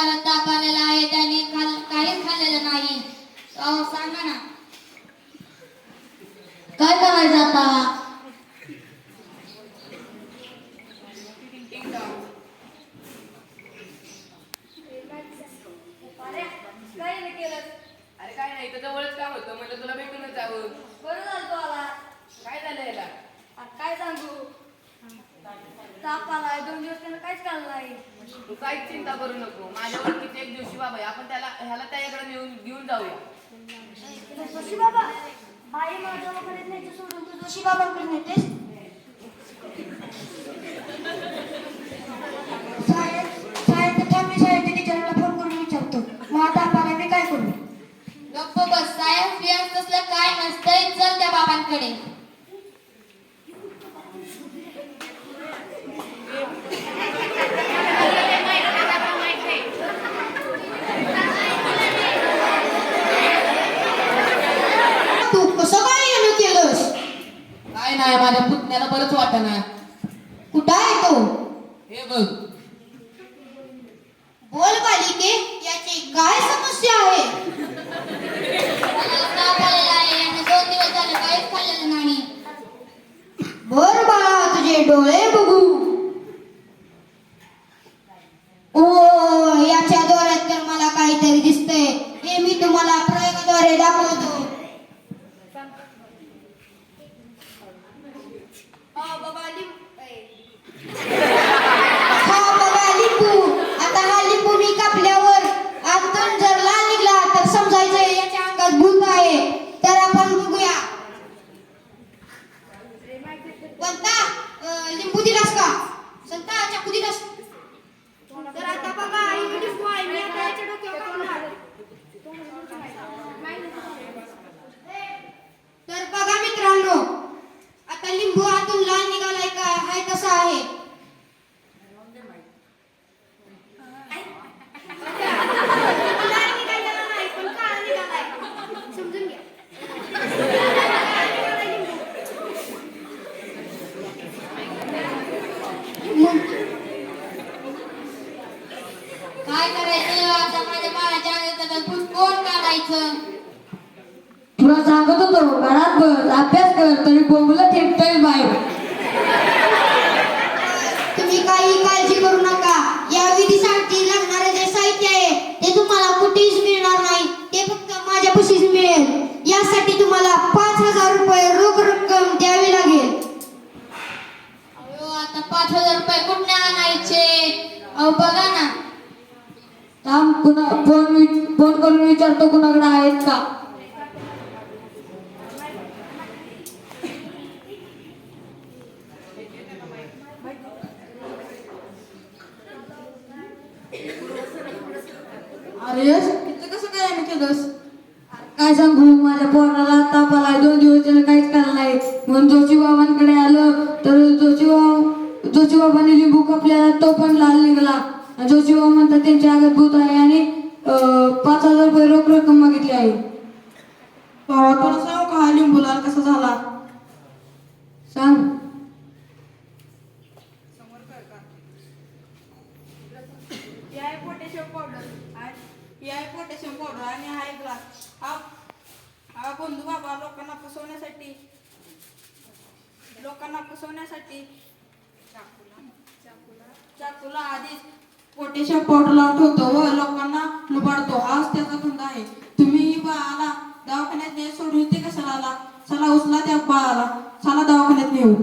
जोरात ताप आलेला आहे त्याने खाल काहीच खाल्लेलं नाही. अहो सांगा ना. काय करायचं आता? अरे काय नाही इथं जवळच काम होतं. म्हणलं तुला भेटूनच जावं. बरं झालं तू आला. काय झालं याला? काय सांगू? ताप आलाय. त्यानं काहीच नाही तू काहीच चिंता करू नको. माझ्या ओळखीचे एक दिवशी बाबा आहे. आपण त्याला ह्याला त्याच्याकडे नेऊन घेऊन जाऊया. जोशी बाबा आई माझ्या दवाखान्यात न्यायचं सोडून तू जोशी बाबांकडे नेतेस? साहेब मी टीचरला फोन करून विचारतो मग आता आपण मी काय करू गप्प बस सायन्स बियन्स तसलं काय नसतंय चल त्या बाबांकडे तू कसं काय येणं केलंस काय नाही माझ्या पुतण्याला बरंच वाटना. कुठं आहे तो? हे बघ. बोल बालिके याची काय समस्या आहे? मला ताप आलेला आहे आणि दोन दिवस झाले काहीच खाल्लेलं नाही. बर बाळा तुझे डोळे बघू. ओ याच्या डोळ्यात तर मला काहीतरी दिसतंय. हे मी तुम्हाला प्रयोगाद्वारे दाखवतो हा बघा लिंबू आता हा लिंबू मी कापल्यावर आतून जर लाल निघला तर समजायचं याच्या अंगात भूत आहे तर आपण बघूया कोणता अं, लिंबू दिलास का संता चाकू दिलास तर आता बघा ही लिंबू आहे मी आता याच्या डोक्यावर टाकणार. तर बघा मित्रांनो आता लिंबू आतून लाल निघालाय का हाय कसा आहे लाल निघालेला नाही, पण काळा निघालाय. समजून घ्या काय करायचं आता माझ्या बाळाच्या अंगात भूत कोण काढायचं तुला सांगत होतो घरात बस अभ्यास कर तरी बोंबला थेटतोय बाहेर. तुम्ही काही काळजी करू नका. या विधीसाठी लागणारे जे साहित्य आहे ते तुम्हाला कुठेच मिळणार नाही. ते फक्त माझ्या पशीच मिळेल. यासाठी तुम्हाला पाच हजार रुपये रोख रक्कम द्यावी लागेल. आता पाच हजार रुपये कुठने आणायचे? अहो बघा ना. थांब कुणा फोन फोन करून विचारतो कुणाकडे आहेत का? अरे यश कसं काय केलंस? काय सांगू माझ्या पोराला ताप आलाय दोन दिवस त्यानं काहीच खाल्लं नाही. म्हणून जोशी बाबांकडे आलं तर जोशी बाबा जोशी बाबांनी लिंबू कापल्याला तो पण लाल निघाला. आणि जोशी बाबा म्हणतात त्यांच्या आगत भूत आहे आणि पाच हजार रुपये रोख रक्कम मागितली आहे. भावा तुला सांग का? हा लिंबू लाल कसा झाला? सांग. ही पोटॅशियम पावडर आणि ही आहे पोटॅशियम पावडर आणि हा ग्लास. हा हा बंधू बाबा लोकांना फसवण्यासाठी लोकांना फसवण्यासाठी चाकूला आधीच पोटेशा पावडर लावून ठेवतो व लोकांना लुबाडतो. हाच त्याचा धंदा आहे. तुम्ही बाळाला दवाखान्यात नाही सोडून ते कशाला आला? चला उचला त्या बाळाला. चला दवाखान्यात नेऊ.